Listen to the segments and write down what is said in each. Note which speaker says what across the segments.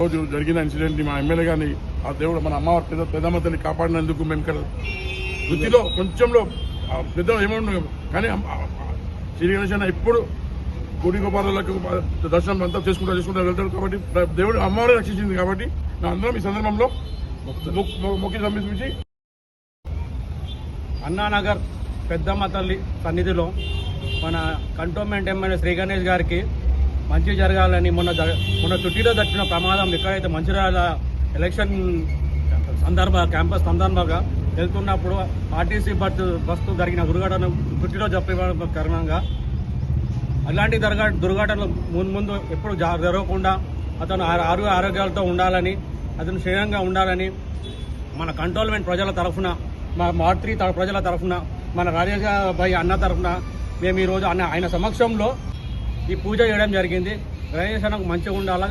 Speaker 1: రోజు జరిగిన ఇన్సిడెంట్ మా ఎమ్మెల్యే గారిని ఆ దేవుడు మన అమ్మవారి పెద్ద పెద్దమ్మ తల్లి కాపాడినందుకు మేము ఇక్కడ వృత్తిలో కొంచెంలో పెద్ద ఏమన్నా కానీ శ్రీ గణేష్ అన్న ఎప్పుడు గుడి గోపాలకు దర్శనం అంతా చేసుకుంటూ చేసుకుంటూ వెళ్తాడు కాబట్టి దేవుడు అమ్మవారే రక్షించింది కాబట్టి నా అందరం ఈ సందర్భంలో మొక్కి సంబంధించి
Speaker 2: అన్నానగర్ పెద్దమ్మ తల్లి సన్నిధిలో మన కంటోన్మెంట్ ఎమ్మెల్యే శ్రీ గణేష్ గారికి మంచి జరగాలని మొన్న మొన్న చుట్టిలో తట్టిన ప్రమాదం ఎక్కడైతే మంచిర్యాల ఎలక్షన్ సందర్భ క్యాంపస్ సందర్భంగా వెళ్తున్నప్పుడు ఆర్టీసీ బస్సు బస్సు జరిగిన దుర్ఘటన చుట్టిలో చెప్పే కారణంగా అలాంటి దుర్ఘ దుర్ఘటనలు ముందు ముందు ఎప్పుడు జరగకుండా అతను ఆరు ఆరోగ్యాలతో ఉండాలని అతను క్షేమంగా ఉండాలని మన కంట్రోల్మెంట్ ప్రజల తరఫున మా మాతృ త- ప్రజల తరఫున మన రాజేష్ భాయ్ అన్న తరఫున మేము ఈరోజు అన్న ఆయన సమక్షంలో ఈ పూజ చేయడం జరిగింది. గణేష్ అన్నకు మంచిగా ఉండాలి?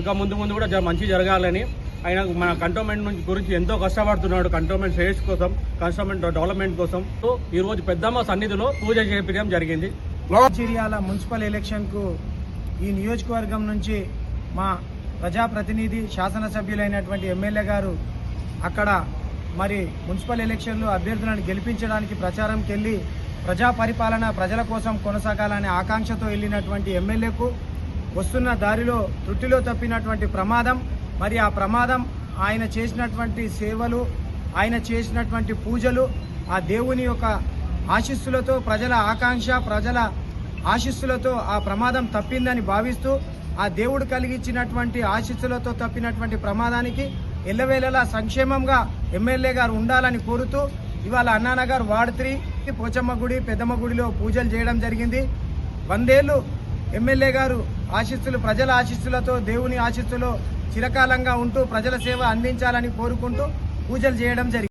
Speaker 2: ఇంకా ముందు ముందు కూడా మంచి జరగాలని. ఆయన మన కంటోన్మెంట్ నుంచి గురించి ఎంతో కష్టపడుతున్నాడు కంటోన్మెంట్ శ్రేయస్ కోసం కంటోన్మెంట్ డెవలప్మెంట్ కోసం. సో ఈరోజు పెద్దమ్మ సన్నిధిలో పూజ చేపించడం జరిగింది.
Speaker 3: మంచిర్యాల మున్సిపల్ ఎలక్షన్కు ఈ నియోజకవర్గం నుంచి మా ప్రజాప్రతినిధి శాసనసభ్యులైనటువంటి ఎమ్మెల్యే గారు అక్కడ మరి మున్సిపల్ ఎలక్షన్లో అభ్యర్థులను గెలిపించడానికి ప్రచారంకి వెళ్ళి ప్రజా పరిపాలన ప్రజల కోసం కొనసాగాలనే ఆకాంక్షతో వెళ్ళినటువంటి ఎమ్మెల్యేకు వస్తున్న దారిలో త్రుటిలో తప్పినటువంటి ప్రమాదం మరి ఆ ప్రమాదం ఆయన చేసినటువంటి సేవలు ఆయన చేసినటువంటి పూజలు ఆ దేవుని యొక్క ఆశీస్సులతో ప్రజల ఆకాంక్ష ప్రజల ఆశీస్సులతో ఆ ప్రమాదం తప్పిందని భావిస్తూ ఆ దేవుడు కలిగించినటువంటి ఆశీస్సులతో తప్పినటువంటి ప్రమాదానికి ఎల్లవేళలా సంక్షేమంగా ఎమ్మెల్యే గారు ఉండాలని కోరుతూ ఇవాళ అన్నానగర్ వార్డ్ త్రీ పోచమ్మ గుడి పెద్దమ్మ గుడిలో పూజలు చేయడం జరిగింది. వందేళ్ళు ఎమ్మెల్యే గారు ఆశిస్సులు ప్రజల ఆశీస్సులతో దేవుని ఆశిస్సులో చిరకాలంగా ఉంటూ ప్రజల సేవ అందించాలని కోరుకుంటూ పూజలు చేయడం జరిగింది.